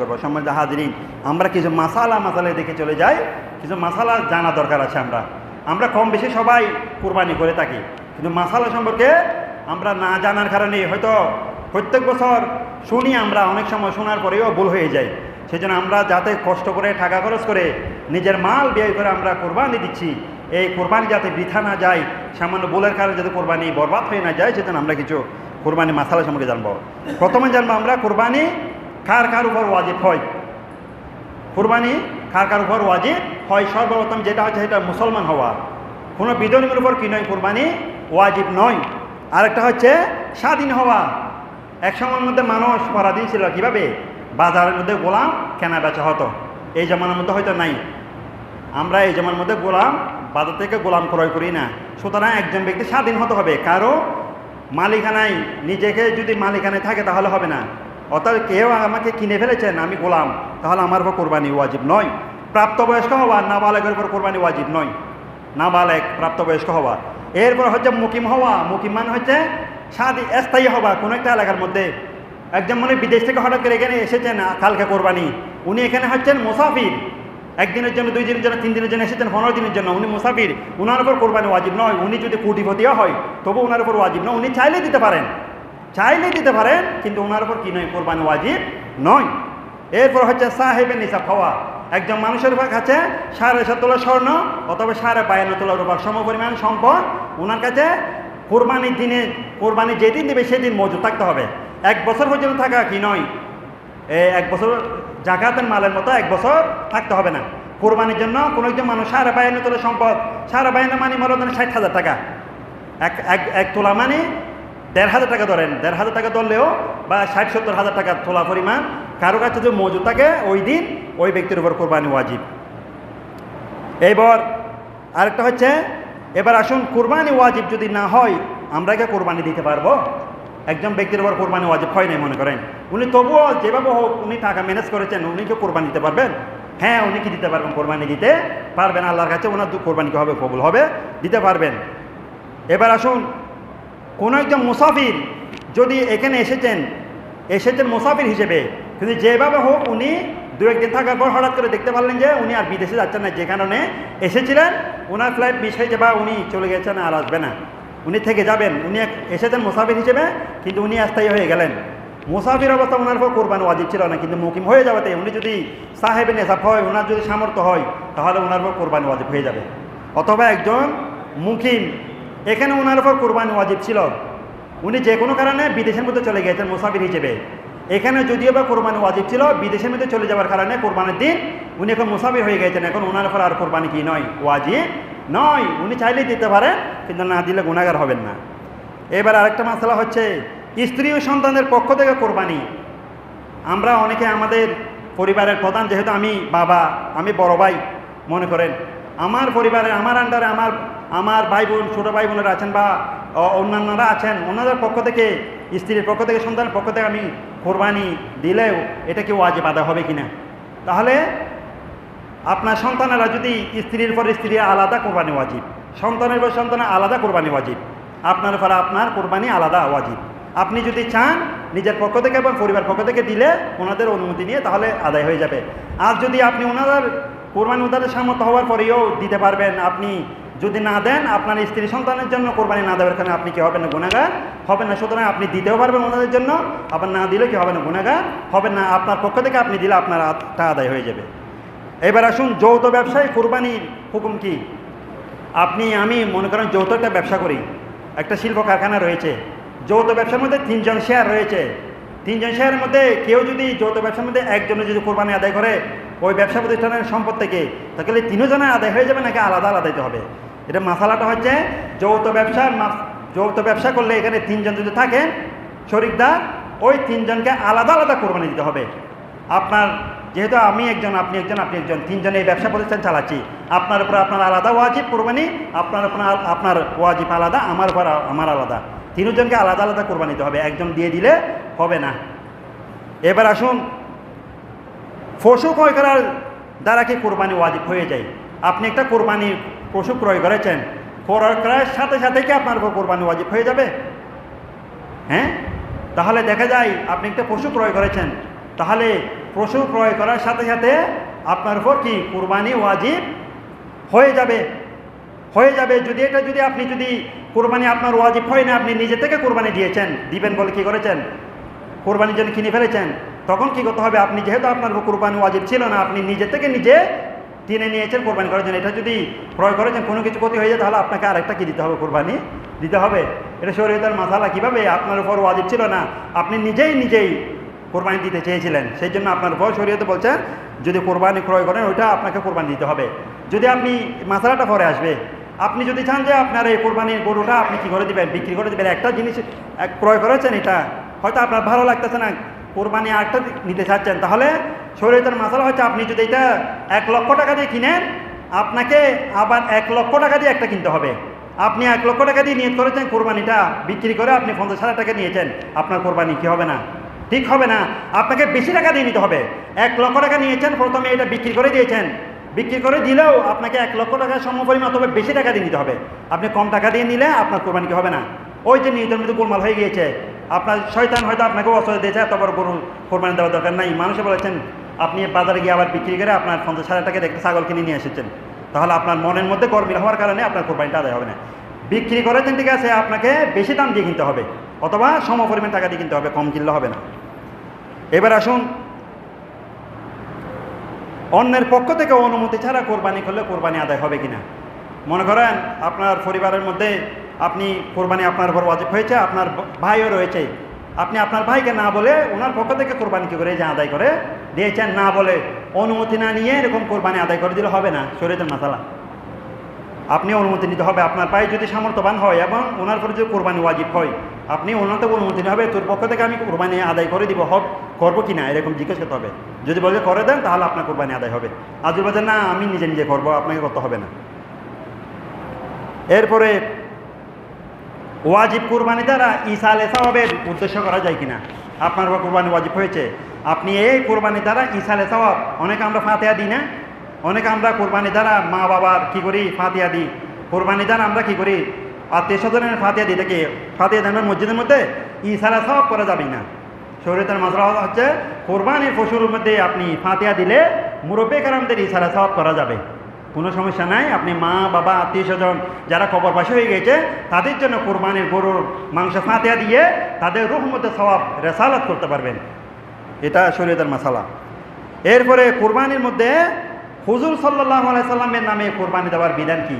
করব। সম্মানিত হাজরিন, আমরা কিছু মাসালা মাসালা দেখে চলে যাই। কিছু মাসালা জানা দরকার আছে আমরা। আমরা কম বেশি সবাই কুরবানি করে থাকি। কিন্তু মাসালা সম্পর্কে আমরা না জানার কারণে হয়তো প্রত্যেক বছর শুনি আমরা, অনেক সময় শোনার পরেও ভুল হয়ে যায়। সেজন্য আমরা যাতে কষ্ট করে, টাকা খরচ করে নিজের মাল ব্যয় করে আমরা কোরবানি দিচ্ছি, এই কোরবানি যাতে বৃথা না যায়, সামান্য ভুলের কারণে যাতে কোরবানি বরবাদ হয়ে না যায়, সেজন্য আমরা কিছু কোরবানি মাসালা সম্পর্কে জানব। প্রথমে জানব আমরা কোরবানি কার কার উপর ওয়াজিব হয়? কোরবানি কার কার উপর ওয়াজিব হয়? সর্বপ্রথম যেটা হচ্ছে সেটা মুসলমান হওয়া। কোনো বিধর্মীর উপর কি নয়, কোরবানি ওয়াজিব নয়। আরেকটা হচ্ছে স্বাধীন হওয়া। এক সময়ের মধ্যে মানুষ পরাধীন ছিল কীভাবে? বাজারের মধ্যে গোলাম, কেনা বেচা হতো। এই জামানার মধ্যে হয়তো নাই। আমরা এই জামার মধ্যে গোলাম, বাজার থেকে গোলাম ক্রয় করি না। সুতরাং একজন ব্যক্তি স্বাধীন হতে হবে। কারও মালিকানায় নিজেকে যদি মালিকানায় থাকে তাহলে হবে না। অর্থাৎ কেউ আমাকে কিনে ফেলেছেন, আমি গোলাম। তাহলে আমার উপর কোরবানি ওয়াজিব নয়। প্রাপ্তবয়স্ক হওয়া নাবালেগের উপর কোরবানি ওয়াজিব নয়। নাবালেগ প্রাপ্তবয়স্ক হওয়া। এরপর হচ্ছে মুকিম হওয়া। মুকিম মানে হচ্ছে স্বাধীন স্থায়ী হওয়া। কোনো একটা এলাকার মধ্যে একজন মানে বিদেশ থেকে হঠাৎ করে এখানে এসেছেন, কালকে কোরবানি। উনি এখানে হচ্ছেন মুসাফির। একদিনের জন্য, দুই দিনের জন্য, তিন দিনের জন্য এসেছেন, পনেরো দিনের জন্য। উনি মুসাফির। উনার উপর কোরবানি ওয়াজিব নয়। উনি যদি কোটিপতিও হয় তবু ওনার উপর ওয়াজিব নয়। উনি চাইলে দিতে পারেন। চাইলে দিতে পারেন, কিন্তু ওনার উপর কি নয়, কোরবানি ওয়াজিব নয়। এরপর হচ্ছে সাহেবের নিসাব হওয়া একজন মানুষের কাছে সাড়ে সাত তোলা স্বর্ণ অথবা সাড়ে বায়ান্ন তোলা রূপার সম পরিমাণ সম্পদ ওনার কাছে কোরবানির দিনে, কোরবানি যেদিন দেবে সেদিন মজুদ থাকতে হবে। এক বছর পর্যন্ত থাকা কি নয়? এক বছর জাকাতের মালের মতো এক বছর থাকতে হবে না। কোরবানির জন্য কোনো একজন মানুষ সাড়ে বায়ান্ন তোলা সম্পদ, সাড়ে বায়ান্ন মানে মনে ষাট হাজার টাকা। এক এক তোলা মানে দেড় হাজার টাকা ধরেন, দেড় হাজার টাকা ধরলেও বা ষাট, সত্তর হাজার টাকা তোলা পরিমাণ, কারও কাছে যদি মজুদ থাকে, ওই দিন ওই ব্যক্তির উপর কোরবানি ওয়াজিব। এবার আরেকটা হচ্ছে, এবার আসুন, কোরবানি ওয়াজিব যদি না হয়, আমরা কি কোরবানি দিতে পারব? একজন ব্যক্তির উপর কোরবানি ওয়াজিব হয় নাই, মনে করেন। উনি তবুও যেভাবে হোক, উনি টাকা ম্যানেজ করেছেন, উনি কি কোরবানি দিতে পারবেন? হ্যাঁ উনি কি দিতে পারবেন কোরবানি দিতে? পারবেন, আল্লাহর কাছে ওনার কোরবানি কি হবে, কবুল হবে, দিতে পারবেন। এবার আসুন কোনো একজন মুসাফির যদি এখানে এসেছেন এসেছেন মুসাফির হিসেবে, কিন্তু যেভাবে হোক উনি দু একদিন থাকার পর হঠাৎ করে দেখতে পারলেন যে উনি আর বিদেশে যাচ্ছেন না, যে কারণে এসেছিলেন ওনার ফ্লাইট মিস হয়েছে বা উনি চলে গেছেন আর আসবে না। উনি থেকে যাবেন, উনি এসেছেন মুসাফির হিসেবে, কিন্তু উনি স্থায়ী হয়ে গেলেন। মুসাফির অবস্থা ওনার উপর কোরবানি ওয়াজিব ছিল না, কিন্তু মুকিম হয়ে যাবে উনি যদি সাহেবের নেশাব হয় ওনার যদি সামর্থ্য হয়, তাহলে ওনার উপর কোরবানি ওয়াজিব হয়ে যাবে। অথবা একজন মুকিম এখানে ওনার উপর কোরবানি ওয়াজিব ছিল। উনি যে কোনো কারণে বিদেশের মধ্যে চলে গিয়েছেন মুসাফির হিসেবে। এখানে যদিও বা কোরবানি ওয়াজিব ছিল, বিদেশের মধ্যে চলে যাওয়ার কারণে কোরবানির দিন উনি এখন মুসাফির হয়ে গেছেন এখন ওনার উপর আর কোরবানি কি নয়, ওয়াজিব নয়। উনি চাইলেই দিতে পারেন, কিন্তু না দিলে গুণাগার হবেন না। এবার আরেকটা মশলা হচ্ছে, স্ত্রী ও সন্তানের পক্ষ থেকে কোরবানি। আমরা অনেকে আমাদের পরিবারের প্রধান, যেহেতু আমি বাবা, আমি বড় ভাই, মনে করেন আমার পরিবারে আমার আন্ডারে আমার আমার ভাই বোন, ছোটো ভাই বোনেরা আছেন বা অন্যান্যরা আছেন, ওনাদের পক্ষ থেকে, স্ত্রীর পক্ষ থেকে, সন্তানের পক্ষ থেকে আমি কোরবানি দিলেও এটা কি ওয়াজিব আদা হবে কি না তাহলে আপনার সন্তানেরা যদি স্ত্রীর পর স্ত্রী আলাদা কোরবানি ওয়াজিব, সন্তানের পর সন্তানের আলাদা কোরবানি ওয়াজিব, আপনার পর আপনার কোরবানি আলাদা ওয়াজিব। আপনি যদি চান নিজের পক্ষ থেকে এবং পরিবার পক্ষ থেকে দিলে ওনাদের অনুমতি নিয়ে তাহলে আদায় হয়ে যাবে। আর যদি আপনি ওনাদের কোরবানি ওনাদের সামর্থ্য হওয়ার পরেও দিতে পারবেন আপনি। যদি না দেন, আপনার স্ত্রী সন্তানের জন্য কোরবানি না দেওয়ার কারণে আপনি কি হবেন না গুণাগার হবেন না। সুতরাং আপনি দিতেও পারবেন ওনাদের জন্য, আবার না দিলে কি হবে না গুণাগার হবেন না। আপনার পক্ষ থেকে আপনি দিলে আপনার টা আদায় হয়ে যাবে। এবার আসুন, যৌথ ব্যবসায় কোরবানির হুকুম কি? আপনি, আমি মনে করেন যৌথ একটা ব্যবসা করি। একটা শিল্প কারখানা রয়েছে। যৌথ ব্যবসার মধ্যে তিনজন শেয়ার রয়েছে। তিনজন শেয়ারের মধ্যে কেউ যদি যৌথ ব্যবসার মধ্যে একজনে যদি কোরবানি আদায় করে ওই ব্যবসা প্রতিষ্ঠানের সম্পদ থেকে। তাহলে তিনজনের আদায় হয়ে যাবে নাকি আলাদা আলাদা দিতে হবে? এটা মশালাটা হচ্ছে, যৌথ ব্যবসার যৌথ ব্যবসা করলে এখানে তিনজন যদি থাকেন শরিকদার ওই তিনজনকে আলাদা আলাদা কোরবানি দিতে হবে। আপনার, যেহেতু আমি একজন, আপনি একজন আপনি একজন, তিনজন এই ব্যবসা প্রতিষ্ঠান চালাচ্ছি। আপনার উপর আপনার আলাদা ওয়াজিব কোরবানি, আপনার উপর আপনার ওয়াজিব আলাদা, আমার উপর আমার আলাদা। তিনজনকে আলাদা আলাদা কোরবানি দিতে হবে, একজন দিয়ে দিলে হবে না। এবার আসুন পশু ক্রয় করার দ্বারা কি কোরবানি ওয়াজিব হয়ে যায়? আপনি একটা কোরবানি পশু ক্রয় করেছেন ক্রয় করার সাথে সাথে কি আপনার উপর কোরবানি ওয়াজিব হয়ে যাবে? হ্যাঁ? তাহলে দেখা যায় আপনি একটা পশু ক্রয় করেছেন, তাহলে পশু ক্রয় করার সাথে সাথে আপনার উপর কি কুরবানি ওয়াজিব হয়ে যাবে? হয়ে যাবে। যদি এটা যদি আপনি যদি কোরবানি আপনার ওয়াজিব হয় না, আপনি নিজে থেকে কোরবানি দিয়েছেন, দিবেন বলে কি করেছেন? কোরবানির জন্য কিনে ফেলেছেন? তখন কি করতে হবে? আপনি যেহেতু আপনার কোরবানি ওয়াজিব ছিল না, আপনি নিজে থেকে নিজে কিনে নিয়েছেন কোরবানি করার জন্য। এটা যদি ক্রয় করেছেন, কোনো কিছু ক্ষতি হয়ে যায়, তাহলে আপনাকে আরেকটা কি দিতে হবে? কোরবানি দিতে হবে। এটা শরীয়তের মাসালা। কীভাবে? আপনার উপর ওয়াজিব ছিল না, আপনি নিজেই নিজেই কোরবানি দিতে চেয়েছিলেন। সেই জন্য আপনার উপর শরীয়তে বলছেন, যদি কোরবানি ক্রয় করেন, ওইটা আপনাকে কোরবানি দিতে হবে। যদি আপনি মাসালাটা পরে আসবে, আপনি যদি চান যে আপনার এই কোরবানির গরুটা আপনি কি করে দেবেন, বিক্রি করে দেবেন, একটা জিনিস ক্রয় করেছেন এটা, হয়তো আপনার ভালো লাগতেছে না কোরবানি আরেকটা নিতে চাচ্ছেন, তাহলে শরীরের মাসালা হচ্ছে আপনি যদি এটা এক লক্ষ টাকা দিয়ে কিনেন, আপনাকে আবার এক লক্ষ টাকা দিয়ে একটা কিনতে হবে। আপনি এক লক্ষ টাকা দিয়ে নিয়ত করেছেন, কোরবানিটা বিক্রি করে আপনি পঞ্চাশ হাজার টাকা নিয়েছেন, আপনার কোরবানি কি হবে না? ঠিক হবে না। আপনাকে বেশি টাকা দিয়ে নিতে হবে। এক লক্ষ টাকা নিয়েছেন, প্রথমে এটা বিক্রি করে দিয়েছেন। বিক্রি করে দিলেও আপনাকে এক লক্ষ টাকার সমপরিমাণ অথবা বেশি টাকা দিয়ে নিতে হবে। আপনি কম টাকা দিয়ে নিলে আপনার কোরবানি কি হবে না। ওই যে নিয়তের মধ্যে গোলমাল হয়ে গিয়েছে। আপনার শয়তান হয়তো আপনাকে অসহ দিয়েছে, এত বড় গরু কোরবানি দেওয়ার দরকার নাই। মানুষে বলেছেন, আপনি বাজারে গিয়ে আবার বিক্রি করে আপনার পঞ্চাশ হাজার টাকা একটা ছাগল কিনে নিয়ে এসেছেন। তাহলে আপনার মনের মধ্যে গরমিল হওয়ার কারণে আপনার কোরবানিটা আদায় হবে না। বিক্রি করেছেন ঠিক আছে, আপনাকে বেশি দাম দিয়ে কিনতে হবে, অথবা সম পরিমাণ টাকা দিয়ে কিনতে হবে, কম কিনলে হবে না। এবার আসুন, অন্যের পক্ষ থেকে অনুমতি ছাড়া কোরবানি করলে কোরবানি আদায় হবে কিনা। মনে করেন, আপনার পরিবারের মধ্যে আপনি কোরবানি আপনার উপর ওয়াজিব হয়েছে, আপনার ভাইও রয়েছে। আপনি আপনার ভাইকে না বলে ওনার পক্ষ থেকে কোরবানি কি করে যে আদায় করে দিয়েছেন, না বলে অনুমতি না নিয়ে এরকম কোরবানি আদায় করে দিলে হবে না শরীরের মাসালা। আপনি অনুমতি নিতে হবে, আপনার পায়ে যদি সামর্থ্যবান হয় এবং ওনার পরে যদি কোরবানি ওয়াজিব হয়, আপনি ওনার থেকে অনুমতি হবে, তোর পক্ষ থেকে আমি কোরবানি আদায় করে দিব হব করব কি না, এরকম জিজ্ঞেস করতে হবে। যদি বলে করে দেন, তাহলে আপনার কোরবানি আদায় হবে। যদি বলছেন, না, আমি নিজে নিজে করব, আপনাকে করতে হবে না। এরপরে ওয়াজিব কুরবানি দ্বারা ইসালে সওয়াবের উদ্দেশ্য করা যায় কিনা? আপনার কোরবানি ওয়াজিব হয়েছে। আপনি এই কোরবানি দ্বারা ইসালে সওয়াব অনেক আমরা ফাতেহা দিই না? অনেক আমরা কোরবানি দ্বারা মা বাবার কি করি? ফাঁতিয়া দিই। কোরবানি দ্বারা আমরা কি করি? আত্মীয় স্বজনের ফাতিয়া দিই। দেখি ফাঁতিয়া দেন মসজিদের মধ্যে ইসালে সওয়াব করা যাবে না। শরীরের মশলা হচ্ছে, কোরবানির পশুর মধ্যে আপনি ফাঁতিয়া দিলে মুরব্বী কারামদের ইসারা সওয়াব করা যাবে। কোনো সমস্যা নাই। আপনি মা, বাবা, আত্মীয় স্বজন যারা কবর পাশে হয়ে গেছে, তাদের জন্য কোরবানির গরুর মাংস ফাতিয়া দিয়ে তাদের রুহ মধ্যে সবাব রেসালাত করতে পারবেন। এটা শরীয়তের মশালা এরপরে কোরবানির মধ্যে হুজুর সাল্লাহ সাল্লামের নামে কোরবানি দেওয়ার বিধান কি?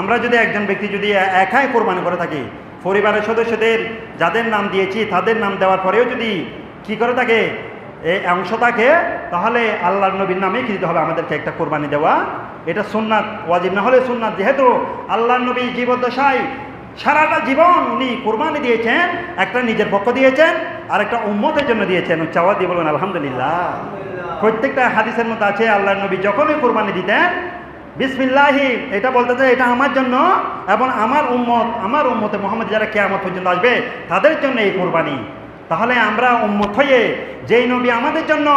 আমরা যদি একজন ব্যক্তি যদি একাই কোরবানি করে থাকি, পরিবারের সদস্যদের যাদের নাম দিয়েছি, তাদের নাম দেওয়ার পরেও যদি কি করে থাকে? এই অংশ থাকে তাহলে আল্লাহ নবীর নামে কি দিতে হবে? আমাদেরকে একটা কোরবানি দেওয়া। এটা সুন্নাত ওয়াজিব না হলে সুন্নাত। যেহেতু আল্লাহ নবী জীবদ্দশায় সারাটা জীবন উনি কোরবানি দিয়েছেন একটা নিজের পক্ষ দিয়েছেন আর একটা উম্মতের জন্য দিয়েছেন। চাওয়া দিয়ে বলবেন আলহামদুলিল্লাহ। প্রত্যেকটা হাদিসের মতো আছে আল্লাহ নবী যখনই কোরবানি দিতেন বিসমিল্লাহি এটা বলতে চাই এটা আমার জন্য এবং আমার উম্মত আমার উম্মতে মোহাম্মদ যারা কেয়ামত পর্যন্ত আসবে তাদের জন্য এই কোরবানি। তাহলে আমরা উম্মত হয়ে যেই নবী আমাদের জন্য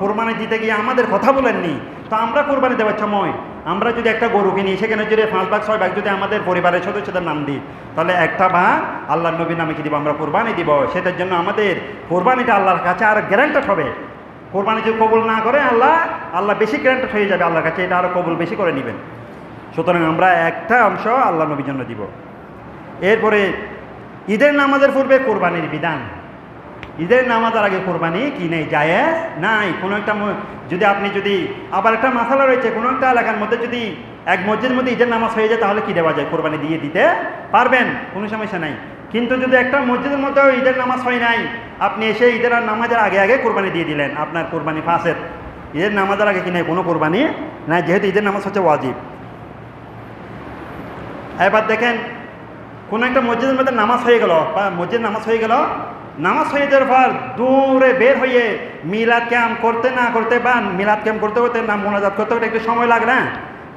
কোরবানি দিতে গিয়ে আমাদের কথা বলেননি, তো আমরা কোরবানি দেওয়ার সময় আমরা যদি একটা গরু কিনি সেখানে যদি পাঁচ ভাগ, ছয় ভাগ যদি আমাদের পরিবারের সদস্যদের নাম দিই, তাহলে একটা ভাগ আল্লাহ নবীর নামে কি দিব? আমরা কোরবানি দিব। সেটার জন্য আমাদের কোরবানিটা আল্লাহর কাছে আর গ্যারান্টেড হবে। কোরবানি যদি কবুল না করে আল্লাহ আল্লাহ বেশি গ্যারান্টেড হয়ে যাবে আল্লাহর কাছে, এটা আরও কবুল বেশি করে নেবেন। সুতরাং আমরা একটা অংশ আল্লাহ নবীর জন্য দিব। এরপরে ঈদের নামাজের পূর্বে কোরবানির বিধান। ঈদের নামাজের আগে কোরবানি কি নেই? জায়েজ? নাই। কোনো একটা যদি আপনি যদি আবার একটা মাসালা রয়েছে, কোনো একটা এলাকার মধ্যে যদি এক মসজিদের মধ্যে ঈদের নামাজ হয়ে যায়, তাহলে কি দেওয়া যায়? কোরবানি দিয়ে দিতে পারবেন, কোনো সমস্যা নাই। কিন্তু যদি একটা মসজিদের মধ্যেও ঈদের নামাজ হয় নাই, আপনি এসে ঈদের আর নামাজের আগে আগে কোরবানি দিয়ে দিলেন, আপনার কোরবানি ফাঁসের। ঈদের নামাজের আগে কি নেই? কোনো কোরবানি নাই, যেহেতু ঈদের নামাজ হচ্ছে ওয়াজিব। এবার দেখেন, কোনো একটা মসজিদের মধ্যে নামাজ হয়ে গেল, বা মসজিদ নামাজ হয়ে গেল নামাজ হয়ে যাওয়ার পর দূরে বের হয়ে মিলাদ ক্যাম্প করতে না করতে বা মিলাদ ক্যাম্প করতে করতে না মোনাজাত করতে করতে একটু সময় লাগে না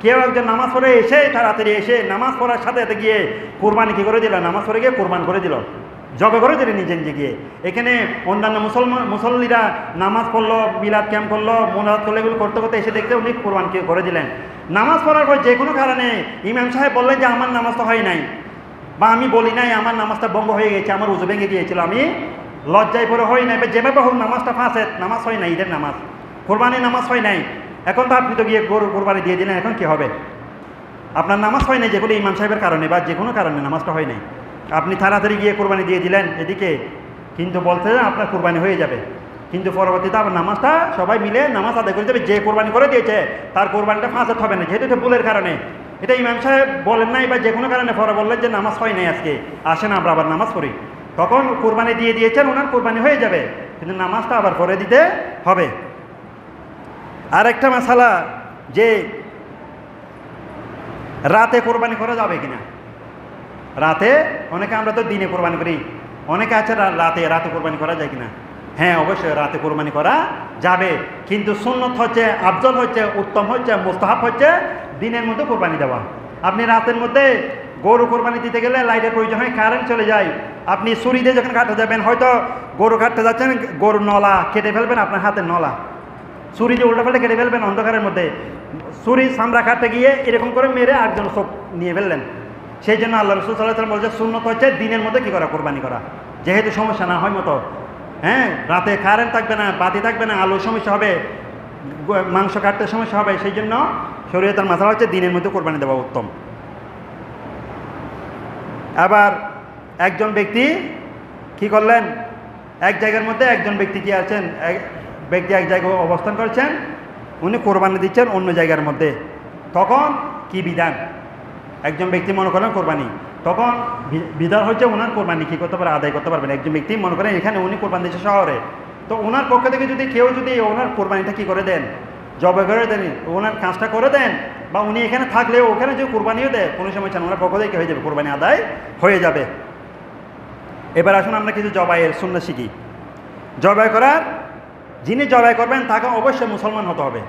কেউ একজন নামাজ পড়ে এসে তাড়াতাড়ি এসে নামাজ পড়ার সাথে সাথে গিয়ে কোরবানি কী করে দিল? নামাজ পড়ে গিয়ে কোরবান করে দিল। জবে করে দিলেন নিজে নিজে গিয়ে। এখানে অন্যান্য মুসলমান মুসল্লিরা নামাজ পড়ল, মিলাদ ক্যাম্প করল, মোনাজাত করল, এগুলো করতে করতে এসে দেখতে উনি কোরবান করে দিলেন। নামাজ পড়ার পর যে কোনো কারণে ইমাম সাহেব বললেন যে, আমার নামাজ তো হয় নাই। বা আমি বলি নাই, আমার নামাজটা বঙ্গ হয়ে গেছে, আমার উজু ভেঙে গিয়েছিল। আমি লজ্জায় পরে হয় নাই বা যেভাবে হোক নামাজটা ফাঁসে, নামাজ হয় না ঈদের নামাজ। কোরবানি নামাজ হয় নাই। এখন তো আপনি তো গিয়ে গরু কোরবানি দিয়ে দিলেন, এখন কি হবে? আপনার নামাজ হয় নাই যেগুলো ইমাম সাহেবের কারণে বা যে কোনো কারণে নামাজটা হয় নাই। আপনি তাড়াতাড়ি গিয়ে কোরবানি দিয়ে দিলেন এদিকে, কিন্তু বলতে আপনার কোরবানি হয়ে যাবে। কিন্তু পরবর্তীতে আবার নামাজটা সবাই মিলে নামাজ আদায় করে যাবে, যে কোরবানি করে দিয়েছে, তার কোরবানিটা ফাঁসাত হবে না, যেহেতু এটা ভুলের কারণে। এটা ইমাম সাহেব বলেন নাই বা যে কোনো কারণে পরে বললেন যে নামাজ হয় নাই আজকে। আসেন আমরা আবার নামাজ পড়ি। তখন কোরবানি দিয়ে দিয়েছেন, ওনার কোরবানি হয়ে যাবে। কিন্তু নামাজটা আবার পরে দিতে হবে। আর একটা মশালা যে রাতে কোরবানি করা যাবে কিনা? রাতে, অনেকে আমরা তো দিনে কোরবানি করি। অনেকে আছে রাতে রাতে কোরবানি করা যায় কিনা? হ্যাঁ অবশ্যই রাতে কোরবানি করা যাবে। কিন্তু সুন্নত হচ্ছে, আফজল হচ্ছে, উত্তম হচ্ছে, মোস্তাহাব হচ্ছে দিনের মধ্যে কোরবানি দেওয়া। আপনি রাতের মধ্যে গরু কোরবানি দিতে গেলে লাইটের প্রয়োজন হয়, কারেন্ট চলে যায়। আপনি ছুরি দিয়ে যখন কাটতে যাবেন, হয়তো গরু কাটতে যাচ্ছেন, গরুর নলা কেটে ফেলবেন আপনার হাতের নলা। ছুরি দিয়ে উল্টা পাল্টা কেটে ফেলবেন অন্ধকারের মধ্যে। ছুরি সামরা কাটতে গিয়ে এরকম করে মেরে একজন চোখ নিয়ে ফেললেন। সেই জন্য আল্লাহ রসুল সাল্লাহ বলছে শূন্যত হচ্ছে দিনের মধ্যে কী করা? কোরবানি করা। যেহেতু সমস্যা না হয় মতো। হ্যাঁ রাতে কারেন্ট থাকবে না, বাতি থাকবে না, আলোর সমস্যা হবে মাংস কাটতে সমস্যা হবে, সেই জন্য শরীয়তের মাথা হচ্ছে দিনের মধ্যে কোরবানি দেওয়া উত্তম। আবার একজন ব্যক্তি কি করলেন? এক জায়গার মধ্যে একজন ব্যক্তি কি আছেন? এক ব্যক্তি এক জায়গায় অবস্থান করছেন, উনি কোরবানি দিচ্ছেন অন্য জায়গার মধ্যে। তখন কি বিধান? একজন ব্যক্তি মনে করেন কোরবানি। তখন বিধান হচ্ছে ওনার কোরবানি কী করতে পারে, আদায় করতে পারবেন। একজন ব্যক্তি মনে করেন এখানে উনি কোরবানি দিচ্ছে শহরে। তো ওনার পক্ষ থেকে যদি কেউ যদি ওনার কোরবানিটা কি করে দেন? জবে করে দেন, ওনার কাজটা করে দেন, বা উনি এখানে থাকলেও ওখানে যে কোরবানিও দেয়, কোনো সময় চান, ওনার পক্ষ থেকে হয়ে যাবে, কোরবানি আদায় হয়ে যাবে। এবার আসুন আমরা কিছু জবাইয়ের শূন্য শিখি। জবাই করার, যিনি জবাই করবেন, তাকে অবশ্যই মুসলমান হতে হবে।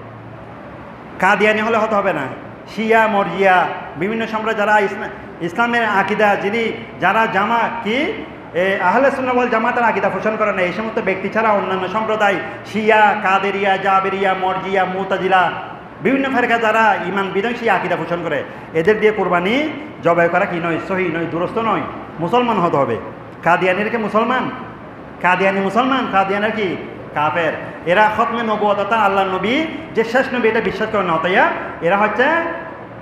কাদিয়ানি হলে হতে হবে না। শিয়া, মরজিয়া, বিভিন্ন সম্প্রদায় যারা ইসলা- ইসলামের আকিদা, যিনি যারা জামা কি এ, আহলে সুন্নাবল জামাতের আকিদা পোষণ করে না। এই সমস্ত ব্যক্তি ছাড়া অন্যান্য সম্প্রদায় শিয়া কাদেরিয়া জাবেরিয়া মরজিয়া মুতাজিলা বিভিন্ন ফেরকা যারা ইমান বিনয় শিয়া আকিদা পোষণ করে এদের দিয়ে কোরবানি জবাই করা কি নয়? সহি নয় দুরস্ত নয়। মুসলমান হতে হবে। কাদিয়ানির কি মুসলমান? কাদিয়ানি মুসলমান কাদিয়ানের কি? কাফের। এরা খতমে নবুয়ত অর্থাৎ আল্লাহ নবী যে শেষ নবী এটা বিশ্বাস করে না। এরা হচ্ছে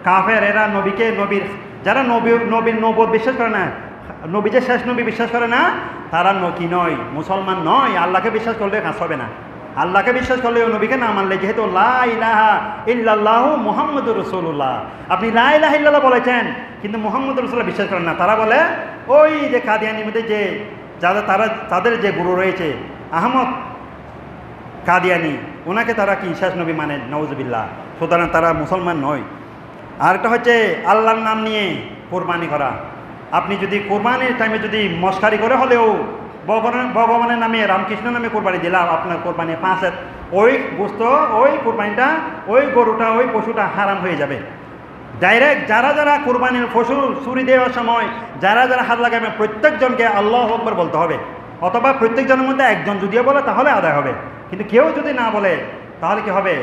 কাফের। এরা নবীকে নবীর যারা নবী নবীর নবদ বিশ্বাস করে না নবী যে শেষ নবী বিশ্বাস করে না, তারা নকি নয়, মুসলমান নয়। আল্লাহকে বিশ্বাস করলে কাজ হবে না। আল্লাহকে বিশ্বাস করলে ওই নবীকে না মানলে, যেহেতু লা ইলাহা ইল্লাল্লাহ মুহাম্মদুর রসুল্লাহ আপনি লা ইলাহা ইল্লাল্লাহ বলেছেন, কিন্তু মুহাম্মদ রসুল্লাহ বিশ্বাস করেন না। তারা বলে, ওই যে কাদিয়ানির মধ্যে যে, যাদের তারা, তাদের যে গুরু রয়েছে, আহমদ কাদিয়ানি ওনাকে তারা কি শেষ নবী মানেন নওয়াজবিল্লাহ সুতরাং তারা মুসলমান নয়। আরেকটা হচ্ছে, আল্লাহর নাম নিয়ে কোরবানি করা। আপনি যদি কোরবানির টাইমে যদি মস্কারি করে হলেও ভগবানের নামে রামকৃষ্ণ নামে কোরবানি দিলাম, আপনার কোরবানি পাঁচের ওই গোস্ত, ওই কোরবানিটা, ওই গরুটা, ওই পশুটা হারাম হয়ে যাবে। ডাইরেক্ট যারা যারা কোরবানির পশু চুরি দেওয়ার সময়, যারা যারা হাত লাগাবে, প্রত্যেকজনকে আল্লাহ আকবর বলতে হবে। অথবা প্রত্যেকজনের মধ্যে একজন যদিও বলে, তাহলে আদায় হবে। কিন্তু কেউ যদি না বলে, তাহলে কি হবে?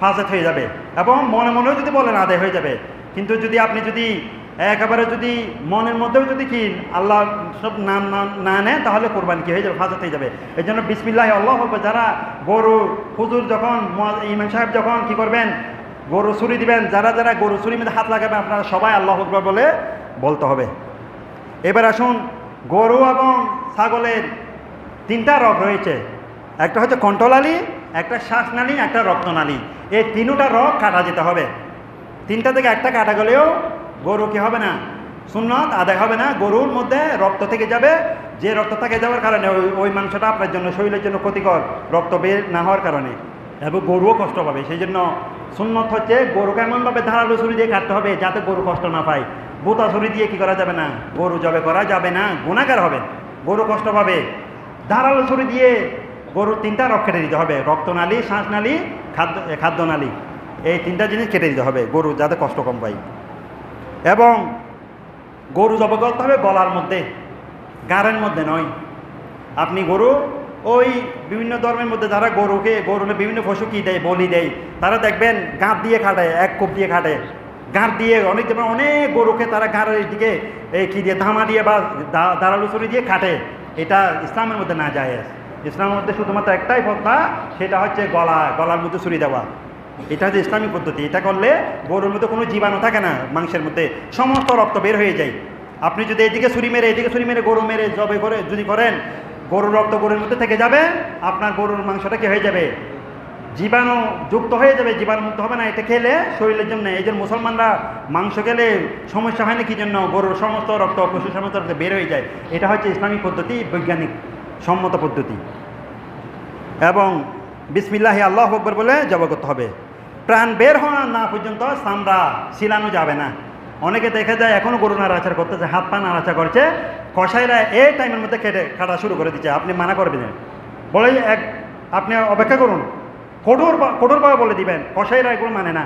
ফাঁসেট হয়ে যাবে। এবং মনে মনেও যদি বলেন, আদায় হয়ে যাবে। কিন্তু যদি আপনি যদি একেবারে যদি মনের মধ্যেও যদি কি আল্লাহ সব নাম না- নেয়, তাহলে কোরবানি কি হয়ে যাবে? হয়ে যাবে। এই জন্য বিসমিল্লাহ, আল্লাহ আকবর। যারা গরু, হুজুর যখন ইমাম সাহেব যখন কি করবেন? গরু ছুরি দিবেন, যারা যারা গরু ছুরির মধ্যে হাত লাগাবেন, আপনারা সবাই আল্লাহ আকবর বলে বলতে হবে। এবার আসুন, গরু এবং ছাগলের তিনটা রোগ রয়েছে। একটা হচ্ছে কণ্ঠনালী একটা শ্বাসনালী একটা রক্তনালী এই তিনটা রোগ কাটা যেতে হবে। তিনটা থেকে একটা কাটা গেলেও গরু কি হবে না? সুন্নত আদায় হবে না? গরুর মধ্যে রক্ত থেকে যাবে। যে রক্ত থেকে যাওয়ার কারণে ওই মাংসটা আপনার জন্য শরীরের জন্য ক্ষতিকর, রক্ত বের না হওয়ার কারণে। এবং গরুও কষ্ট পাবে। সেই জন্য সুন্নত হচ্ছে গরুকে এমনভাবে ধারালো ছুরি দিয়ে কাটতে হবে যাতে গরু কষ্ট না পায়। বোতা ছুরি দিয়ে কি করা যাবে না? গরু জবে করা যাবে না। গুণাকার হবে। গরু কষ্ট পাবে। ধারালো ছুরি দিয়ে গরুর তিনটা রক কেটে দিতে হবে। রক্তনালী, শ্বাসনালী, খাদ্য খাদ্যনালী। এই তিনটা জিনিস কেটে দিতে হবে। গরু যাতে কষ্ট কম পায়। এবং গরু জব করতে হবে গলার মধ্যে, গাড়ের মধ্যে নয়। আপনি গরু ওই বিভিন্ন ধর্মের মধ্যে যারা গরুকে গরুকে বিভিন্ন পশু কি দেয়, বলি দেয়, তারা দেখবেন গাঁট দিয়ে খাটে, এক কোপ দিয়ে খাটে। গাঁট দিয়ে অনেক অনেক গরুকে তারা গাঁড়ের দিকে এই কী দিয়ে, ধামা দিয়ে বা দাঁড়ালু ছুরি দিয়ে খাটে। এটা ইসলামের মধ্যে না যায়। ইসলামের মধ্যে শুধুমাত্র একটাই পথা সেটা হচ্ছে গলা, গলার মধ্যে ছুরি দেওয়া। এটা হচ্ছে ইসলামিক পদ্ধতি, এটা করলে গরুর মধ্যে কোনো জীবাণু থাকে না, মাংসের মধ্যে। সমস্ত রক্ত বের হয়ে যায়। আপনি যদি এদিকে ছুরি মেরে, এদিকে ছুরি মেরে গরু মেরে, জবে করে, যদি করেন, গরুর রক্ত গরুর মধ্যে থেকে যাবে, আপনার গরুর মাংসটা কি হয়ে যাবে? জীবাণু যুক্ত হয়ে যাবে জীবাণু মুক্ত হবে না। এটা খেলে শরীরের জন্য, এই যে মুসলমানরা মাংস খেলে সমস্যা হয় না কি জন্য? গরুর সমস্ত রক্ত পশুর সমস্ত রক্ত বের হয়ে যায়। এটা হচ্ছে ইসলামিক পদ্ধতি, বৈজ্ঞানিক, সম্মত পদ্ধতি। এবং বিসমিল্লাহ আল্লাহ আকবর বলে জব করতে হবে। প্রাণ বের হওয়া না পর্যন্ত সামরা সিলানো যাবে না। অনেকে দেখা যায় এখনও গরু নাড়াচার করতেছে, হাত পা নাড়াচা করছে। কষাইরা এই টাইমের মধ্যে কেটে কাটা শুরু করে দিচ্ছে। আপনি মানা করবেন বলে এক আপনি অপেক্ষা করুন। কঠোর কঠোরভাবে বলে দিবেন। কষাইরা এগুলো মানে না।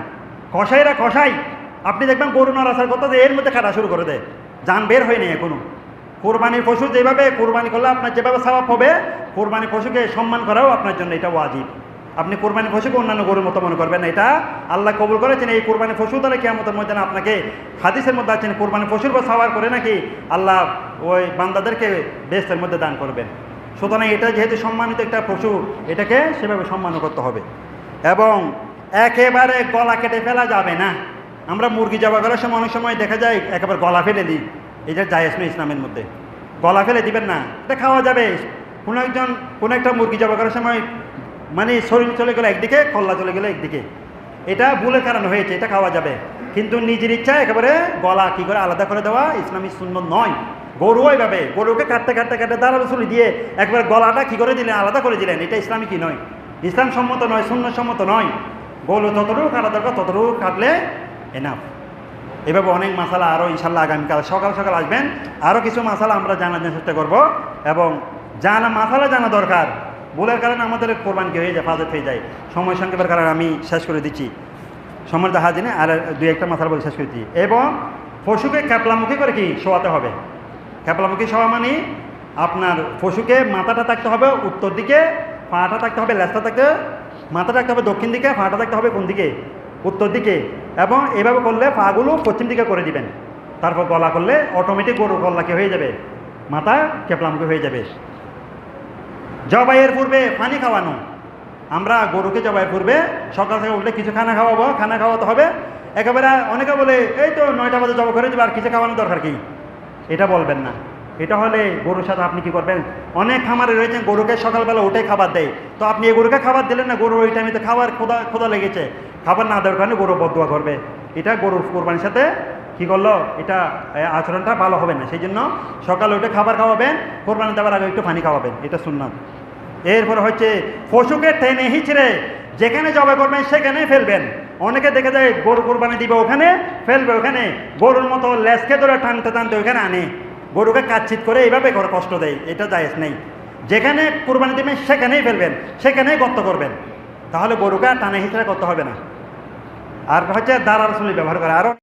কষাইরা কষাই আপনি দেখবেন গরু নাড়াচার করতেছে, এর মধ্যে কাটা শুরু করে দেয়। যান বের হয়নি এখনও। কোরবানির পশু যেভাবে কোরবানি করলে আপনার যেভাবে স্বভাব হবে কোরবানি পশুকে সম্মান করাও আপনার জন্য এটা ওয়াজিব। আপনি কোরবানি পশুকে অন্যান্য গরুর মতো মনে করবেন। এটা আল্লাহ কবুল করেছেন, এই কোরবানি পশু দ্বারা কেমতের মধ্যে আপনাকে হাদিসের মধ্যে আছেন কোরবানি পশুর বা সাওয়ার করে নাকি আল্লাহ ওই বান্দাদেরকে বেস্তের মধ্যে দান করবেন। সুতরাং এটা যেহেতু সম্মানিত একটা পশু, এটাকে সেভাবে সম্মান করতে হবে। এবং একেবারে গলা কেটে ফেলা যাবে না। আমরা মুরগি জবা করার সময় অনেক সময় দেখা যায়, একেবারে গলা ফেলে দিই। এটা জায়েজ নয় ইসলামের মধ্যে। গলা ফেলে দিবেন না, এটা খাওয়া যাবে। কোনো একজন, কোনো একটা মুরগি জবা করার সময় মানে শরীর চলে গেলো একদিকে, কল্লা চলে গেলো একদিকে। এটা ভুলের কারণ হয়েছে, এটা খাওয়া যাবে। কিন্তু নিজের ইচ্ছা একেবারে গলা কী করে আলাদা করে দেওয়া, ইসলামী সুন্দর নয়। গরু ওইভাবে, গরুকে কাটতে কাটতে কাটতে দাঁড়া চলে দিয়ে একবার গলাটা কী করে দিলেন, আলাদা করে দিলেন। এটা ইসলামী কি নয়? ইসলাম সম্মত নয় শূন্য সম্মত নয়। গরু ততটুকু কাটা দরকার, ততটুকু কাটলে এনাফ এভাবে অনেক মশালা আরও ইনশাল্লাহ আগামীকাল সকাল সকাল আসবেন। আরও কিছু মশালা আমরা জানার চেষ্টা করব এবং জানা মশালা জানা দরকার। ভুলের কারণে আমাদের কোরবান কি হয়ে যায় ফাজত হয়ে যায়। সময় সংক্ষেপের কারণে আমি শেষ করে দিচ্ছি। সময় দেখা জেনে আর দুই একটা মাথার বলে শেষ করে দিচ্ছি। এবং পশুকে ক্যাপলামুখী করে কি? শোয়াতে হবে। ক্যাপলামুখী শোয়া মানে আপনার পশুকে মাথাটা থাকতে হবে উত্তর দিকে পাটা থাকতে হবে, লেজটা থাকতে মাথা থাকতে হবে দক্ষিণ দিকে পাটা থাকতে হবে কোন দিকে? উত্তর দিকে। এবং এভাবে করলে পাগুলো পশ্চিম দিকে করে দিবেন। তারপর গলা করলে অটোমেটিক গরু গলাকে হয়ে যাবে? মাথা কেপলামকে হয়ে যাবে। জবাইয়ের পূর্বে পানি খাওয়ানো। আমরা গরুকে জবাইয়ের পূর্বে সকাল থেকে উঠলে কিছু খানা খাওয়াবো, খানা খাওয়াতে হবে। একেবারে অনেকে বলে, এই তো নয়টা বাজে জবা করে দেবে আর কিছু খাওয়ানোর দরকার কি? এটা বলবেন না। এটা হলে গরুর সাথে আপনি কি করবেন? অনেক খামারে রয়েছেন গরুকে সকালবেলা উঠে খাবার দেয়। তো আপনি এই গরুকে খাবার দিলেন না গরু ওই টাইমে তো খাবার খোদা খোদা লেগেছে। খাবার না দেওয়ার কারণে গরু বদুয়া করবে। এটা গরুর কোরবানির সাথে কি করল? এটা আচরণটা ভালো হবে না। সেই জন্য সকালে উঠে খাবার খাওয়াবেন, কোরবানি দেওয়ার আগে একটু পানি খাওয়াবেন, এটা শুনলাম এরপর হচ্ছে, পশুকে টেনে হিচড়ে যেখানে জবাই করবেন সেখানেই ফেলবেন। অনেকে দেখে যায়, গরু কোরবানি দিবে ওখানে, ফেলবে ওখানে, গরুর মতো লেসকে ধরে টানতে টানতে ওখানে আনে। গরুকে কাচ্ছিত করে এইভাবে করে কষ্ট দেয়, এটা জায়েজ নেই। যেখানে কোরবানি দেবেন সেখানেই ফেলবেন, সেখানেই গর্ত করবেন। তাহলে গরুকে টানে হিচড়ে করতে হবে না। আর হচ্ছে দাঁড়ার চুলি ব্যবহার করে। আরও